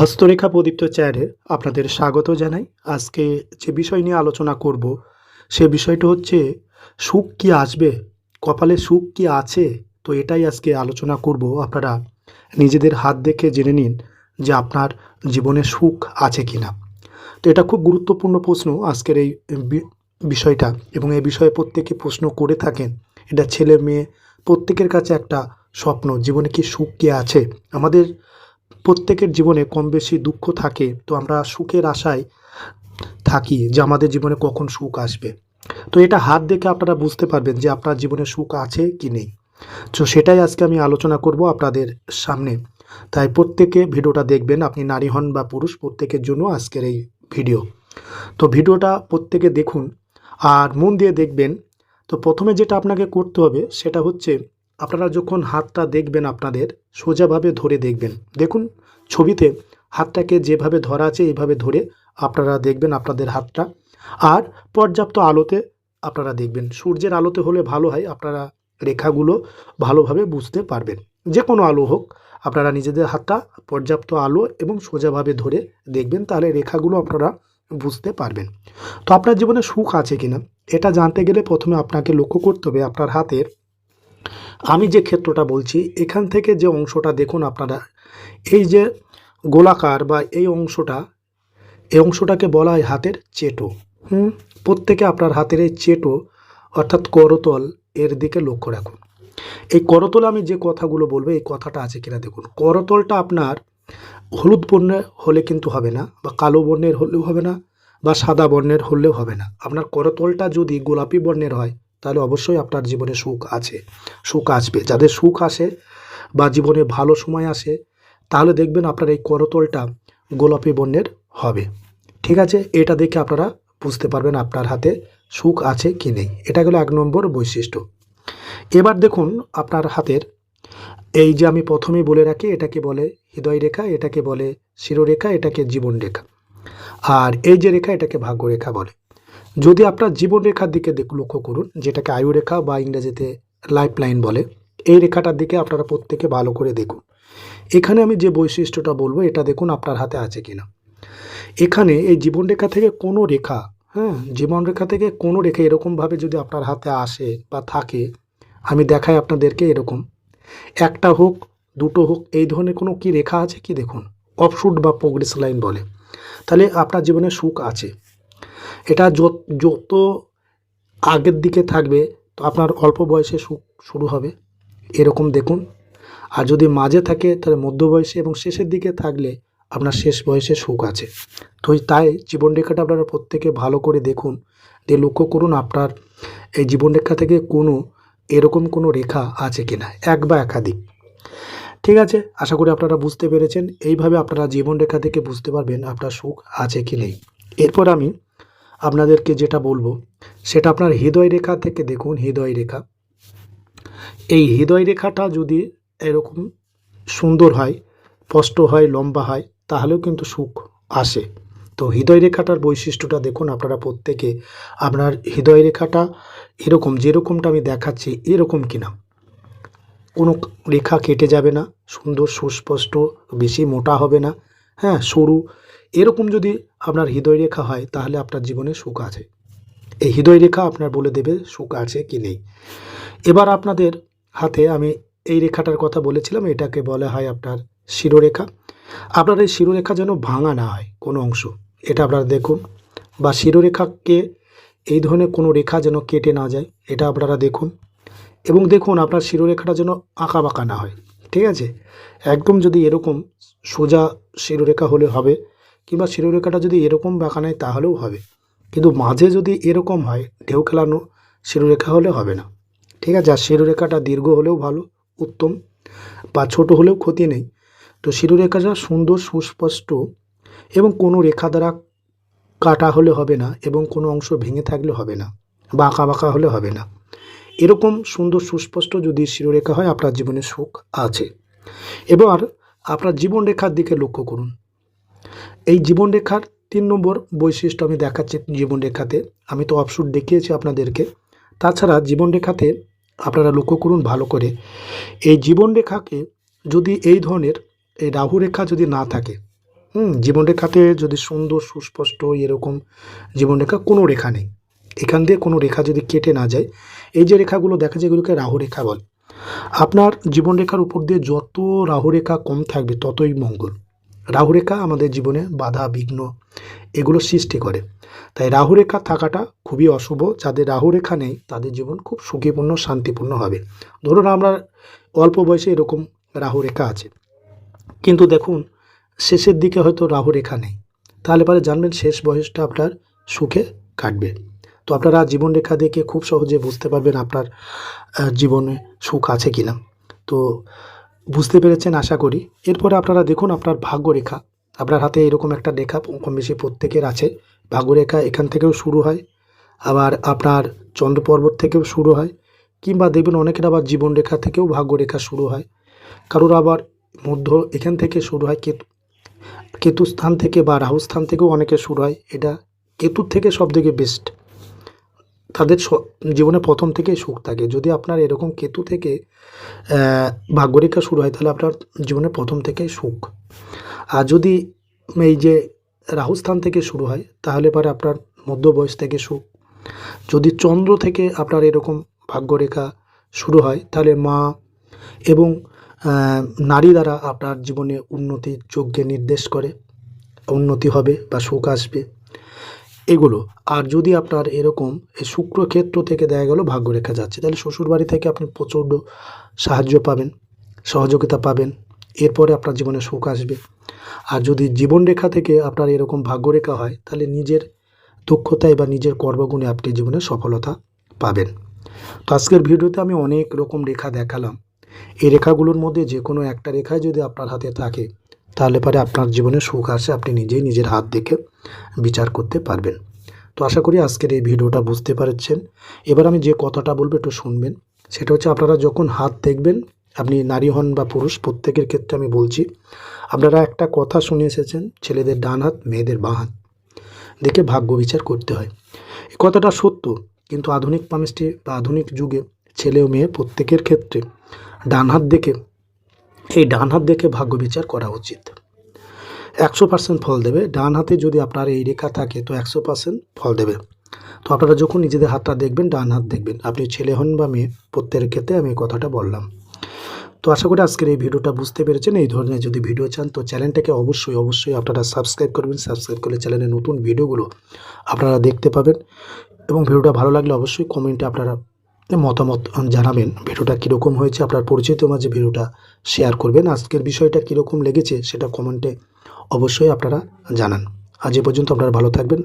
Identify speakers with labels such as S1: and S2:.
S1: হস্তরেখা প্রদীপ্ত চ্যানেলে আপনাদের স্বাগত জানাই। আজকে যে বিষয় নিয়ে আলোচনা করব, সে বিষয়টা হচ্ছে, সুখ কি আসবে? কপালে সুখ কি আছে? তো এটাই আজকে আলোচনা করব। আপনারা নিজেদের হাত দেখে জেনে নিন যে আপনার জীবনে সুখ আছে কি না তো এটা খুব গুরুত্বপূর্ণ প্রশ্ন আজকের এই বিষয়টা এবং এই বিষয়ে প্রত্যেকে প্রশ্ন করে থাকেন। এটা ছেলে মেয়ে প্রত্যেকের কাছে একটা স্বপ্ন, জীবনে কি সুখ কি আছে? আমাদের প্রত্যেকের জীবনে কম বেশি দুঃখ থাকে, তো আমরা সুখের আশায় থাকি যে আমাদের জীবনে কখন সুখ আসবে। তো এটা হাত দেখে আপনারা বুঝতে পারবেন যে আপনার জীবনে সুখ আছে কি নেই। তো সেটাই আজকে আমি আলোচনা করব আপনাদের সামনে। তাই প্রত্যেকে ভিডিওটা দেখবেন, আপনি নারী হন বা পুরুষ, প্রত্যেকের জন্য আজকের এই ভিডিও। তো ভিডিওটা প্রত্যেকে দেখুন আর মন দিয়ে দেখবেন। তো প্রথমে যেটা আপনাকে করতে হবে সেটা হচ্ছে আপনারা যখন হাতটা দেখবেন আপনাদের, সোজাভাবে ধরে দেখবেন। দেখুন, ছবিতে হাতটাকে যেভাবে ধরা আছে এইভাবে ধরে আপনারা দেখবেন আপনাদের হাতটা। আর পর্যাপ্ত আলোতে আপনারা দেখবেন। সূর্যের আলোতে হলে ভালো হয়, আপনারা রেখাগুলো ভালোভাবে বুঝতে পারবেন। যে কোনো আলো হোক, আপনারা নিজেদের হাতটা পর্যাপ্ত আলো এবং সোজাভাবে ধরে দেখবেন, তাহলে রেখাগুলো আপনারা বুঝতে পারবেন। তো আপনার জীবনে সুখ আছে কিনা, এটা জানতে গেলে প্রথমে আপনাকে লক্ষ্য করতে হবে আপনার হাতের আমি যে ক্ষেত্রটা বলছি, এখান থেকে যে অংশটা দেখুন আপনারা, এই যে গোলাকার বা এই অংশটা, এই অংশটাকে বলা হয় হাতের চেটো। হুম? প্রত্যেকে আপনার হাতের এই চেটো, অর্থাৎ করতল, এর দিকে লক্ষ্য রাখুন। এই করতল আমি যে কথাগুলো বলব, এই কথাটা আছে কিনা দেখুন। করতলটা আপনার হলুদ বর্ণের হলে কিন্তু হবে না, বা কালো বর্ণের হলেও হবে না, বা সাদা বর্ণের হলেও হবে না। আপনার করতলটা যদি গোলাপি বর্ণের হয় তাহলে অবশ্যই আপনার জীবনে সুখ আছে, সুখ আসবে। যাদের সুখ আসে বা জীবনে ভালো সময় আসে, তাহলে দেখবেন আপনার এই করতলটা গোলাপি বর্ণের হবে। ঠিক আছে? এটা দেখে আপনারা বুঝতে পারবেন আপনার হাতে সুখ আছে কি নেই। এটা গেলো এক নম্বর বৈশিষ্ট্য। এবার দেখুন আপনার হাতের এই যে আমি প্রথমেই বলে রাখি, এটাকে বলে হৃদয় রেখা, এটাকে বলে শিরোরেখা, এটাকে জীবন রেখা। আর এই যে রেখা, এটাকে ভাগ্যরেখা বলে। যদি আপনার জীবন রেখার দিকে লক্ষ্য করুন, যেটাকে আয়ু রেখা বা ইংরেজিতে লাইফ লাইন বলে, এই রেখাটার দিকে আপনারা প্রত্যেকে ভালো করে দেখুন। এখানে আমি যে বৈশিষ্ট্যটা বলব, এটা দেখুন আপনার হাতে আছে কিনা। এখানে এই জীবন রেখা থেকে কোনো রেখা হ্যাঁ জীবন রেখা থেকে কোনো রেখা এরকমভাবে যদি আপনার হাতে আসে বা থাকে, আমি দেখাই আপনাদেরকে এরকম। একটা হোক, দুটো হোক, এই ধরনের কোনো কি রেখা আছে কি দেখুন? অফশুট বা প্রোগ্রেস লাইন বলে। তাহলে আপনার জীবনে সুখ আছে। এটা যত আগের দিকে থাকবে, তো আপনার অল্প বয়সে সুখ শুরু হবে। এরকম দেখুন। আর যদি মাঝে থাকে, তাহলে মধ্য বয়সে এবং শেষের দিকে থাকলে আপনার শেষ বয়সে সুখ আছে। তো তাই জীবনরেখাটা আপনারা প্রত্যেকে ভালো করে দেখুন। দিয়ে লক্ষ্য করুন আপনার এই জীবনরেখা থেকে কোনো এরকম কোনো রেখা আছে কিনা, এক বা একাধিক। ঠিক আছে? আশা করি আপনারা বুঝতে পেরেছেন। এইভাবে আপনারা জীবনরেখা থেকে বুঝতে পারবেন আপনার সুখ আছে কি নেই। এরপর আমি আপনাদেরকে যেটা বলব, সেটা আপনার হৃদয় রেখা থেকে দেখুন, হৃদয় রেখা। এই হৃদয় রেখাটা যদি এরকম সুন্দর হয়, স্পষ্ট হয়, লম্বা হয়, তাহলেও কিন্তু সুখ আসে। তো হৃদয় রেখাটার বৈশিষ্ট্যটা দেখুন আপনারা প্রত্যেকে। আপনার হৃদয় রেখাটা এরকম, যেরকমটা আমি দেখাচ্ছি, এরকম কিনা। কোনো রেখা কেটে যাবে না, সুন্দর, সুস্পষ্ট, বেশি মোটা হবে না। হ্যাঁ সরু এরকম যদি আপনার হৃদয় রেখা হয়, তাহলে আপনার জীবনে সুখ আছে। এই হৃদয় রেখা আপনার বলে দেবে সুখ আছে কি নেই। এবার আপনাদের হাতে আমি এই রেখাটার কথা বলেছিলাম, এটাকে বলা হয় আপনার শিরোরেখা। আপনার এই শিরোরেখা যেন ভাঙা না হয় কোনো অংশ। এটা আপনারা দেখুন। বা শিরোরেখাকে এই ধরনের কোনো রেখা যেন কেটে না যায়, এটা আপনারা দেখুন। এবং দেখুন, আপনার শিরোরেখাটা যেন আঁকা বাঁকা না হয়। ঠিক আছে? একদম যদি এরকম সোজা শিরোরেখা হলে হবে কিংবা শিরোরেখাটা যদি এরকম বাঁকা নেয় তাহলেও হবে। কিন্তু মাঝে যদি এরকম হয়, ঢেউ খেলানো শিরোরেখা হলে হবে না। ঠিক আছে, আর শিরোরেখাটা দীর্ঘ হলেও ভালো, উত্তম, বা ছোট হলেও ক্ষতি নেই। তো শিরোরেখাটা সুন্দর, সুস্পষ্ট এবং কোনো রেখা দ্বারা কাটা হলে হবে না এবং কোনো অংশ ভেঙে থাকলে হবে না বা আঁকা বাঁকা হলে হবে না। এরকম সুন্দর, সুস্পষ্ট যদি শিরোরেখা হয়, আপনার জীবনে সুখ আছে। এবার আপনার জীবনরেখার দিকে লক্ষ্য করুন। এই জীবনরেখার তিন নম্বর বৈশিষ্ট্য আমি দেখাচ্ছি জীবনরেখাতে। আমি তো অপশুট দেখিয়েছি আপনাদেরকে। তাছাড়া জীবনরেখাতে আপনারা লক্ষ্য করুন ভালো করে। এই জীবনরেখাকে যদি এই ধরনের, এই রাহু রেখা যদি না থাকে, হুম, জীবনরেখাতে যদি সুন্দর, সুস্পষ্ট এরকম জীবনরেখা কোনো রেখা নেই। এখান দিয়ে কোনো রেখা যদি কেটে না যায়, এই যে রেখাগুলো দেখা যায় এগুলোকে রাহু রেখা বলে। আপনার জীবনরেখার উপর দিয়ে যত রাহু রেখা কম থাকবে, ততই মঙ্গল। রাহু রেখা আমাদের জীবনে বাধা, বিঘ্ন এগুলো সৃষ্টি করে। তাই রাহু রেখা থাকাটা খুবই অশুভ। যাদের রাহু রেখা নেই, তাদের জীবন খুব সুখীপূর্ণ, শান্তিপূর্ণ হবে। ধরুন আমরা অল্প বয়সে এরকম রাহু রেখা আছে। কিন্তু দেখুন, শেষের দিকে হয়তো রাহু রেখা নেই। তাহলে পরে জানবেন শেষ বয়সটা আপনার সুখে কাটবে। তো আপনারা জীবন রেখা দেখে খুব সহজে বুঝতে পারবেন আপনার জীবনে সুখ আছে কি না তো বুঝতে পেরেছেন, আশা করি। এরপরে আপনারা দেখুন আপনার ভাগ্যরেখা। আপনার হাতে এরকম একটা রেখা, কম বেশি প্রত্যেকের আছে। ভাগ্যরেখা এখান থেকেও শুরু হয়। আবার আপনার চন্দ্র পর্বত থেকেও শুরু হয়। কিংবা দেখবেন অনেকের আবার জীবনরেখা থেকেও ভাগ্যরেখা শুরু হয়। কারোর আবার মধ্য এখান থেকে শুরু হয়, কেতু কেতু স্থান থেকে বা রাহু স্থান থেকেও অনেকে শুরু হয়। এটা কেতুর থেকে সব থেকে বেস্ট তাদের জীবনে প্রথম থেকেই সুখ থাকে। যদি আপনার এরকম কেতু থেকে ভাগ্যরেখা শুরু হয়, তাহলে আপনার জীবনে প্রথম থেকেই সুখ। আর যদি এই যে রাহুস্থান থেকে শুরু হয়, তাহলে পরে আপনার মধ্য বয়স থেকে সুখ। যদি চন্দ্র থেকে আপনার এরকম ভাগ্যরেখা শুরু হয়, তাহলে মা এবং নারী দ্বারা আপনার জীবনে উন্নতির যোগ্যে নির্দেশ করে, উন্নতি হবে বা সুখ আসবে। এগুলো। আর যদি আপনার এরকম এই শুক্র ক্ষেত্র থেকে দেখা গেল ভাগ্যরেখা যাচ্ছে, তাহলে শ্বশুরবাড়ি থেকে আপনি প্রচণ্ড সাহায্য পাবেন, সহযোগিতা পাবেন, এরপরে আপনার জীবনে সুখ আসবে। আর যদি জীবনরেখা থেকে আপনার এরকম ভাগ্যরেখা হয়, তাহলে নিজের দক্ষতায় বা নিজের কর্মগুণে আপনি জীবনে সফলতা পাবেন। তো আজকের ভিডিওতে আমি অনেক রকম রেখা দেখালাম। এই রেখাগুলোর মধ্যে যে কোনো একটা রেখায় যদি আপনার হাতে থাকে তাহলে পরে আপনার জীবনে সুখ আসে, আপনি নিজেই নিজের হাত দেখে বিচার করতে পারবেন। তো আশা করি আজকের এই ভিডিওটা বুঝতে পারছেন। এবার আমি যে কথাটা বলব একটু শুনবেন। সেটা হচ্ছে আপনারা যখন হাত দেখবেন, আপনি নারী হন বা পুরুষ, প্রত্যেকের ক্ষেত্রে আমি বলছি, আপনারা একটা কথা শুনে এসেছেন, ছেলেদের ডান হাত, মেয়েদের বাঁ হাত। দেখে ভাগ্য বিচার করতে হয়। এই কথাটা সত্য, কিন্তু আধুনিক মানুষটি বা আধুনিক যুগে ছেলে ও মেয়ে প্রত্যেকের ক্ষেত্রে ডান হাত দেখে এই ডান হাত দেখে ভাগ্য বিচার করা উচিত। একশো পার্সেন্ট ফল দেবে। ডান হাতে যদি আপনার এই রেখা থাকে, তো একশো পার্সেন্ট ফল দেবে। তো আপনারা যখন নিজেদের হাতটা দেখবেন, ডান হাত দেখবেন। আপনি ছেলে হন বা মেয়ে, প্রত্যেকের ক্ষেত্রে আমি কথাটা বললাম। তো আশা করি আজকের এই ভিডিওটা বুঝতে পেরেছেন। এই ধরনের যদি ভিডিও চান, তো চ্যানেলটাকে অবশ্যই অবশ্যই আপনারা সাবস্ক্রাইব করবেন। সাবস্ক্রাইব করলে চ্যানেলের নতুন ভিডিওগুলো আপনারা দেখতে পাবেন। এবং ভিডিওটা ভালো লাগলে অবশ্যই কমেন্টে আপনারা মতামত জানাবেন। ভিডিওটা কীরকম হয়েছে, আপনার পরিচিত মাঝে ভিডিওটা শেয়ার করবেন। আজকের বিষয়টা কীরকম লেগেছে সেটা কমেন্টে অবশ্যই আপনারা জানান। আজ এ পর্যন্ত আপনারা ভালো থাকবেন।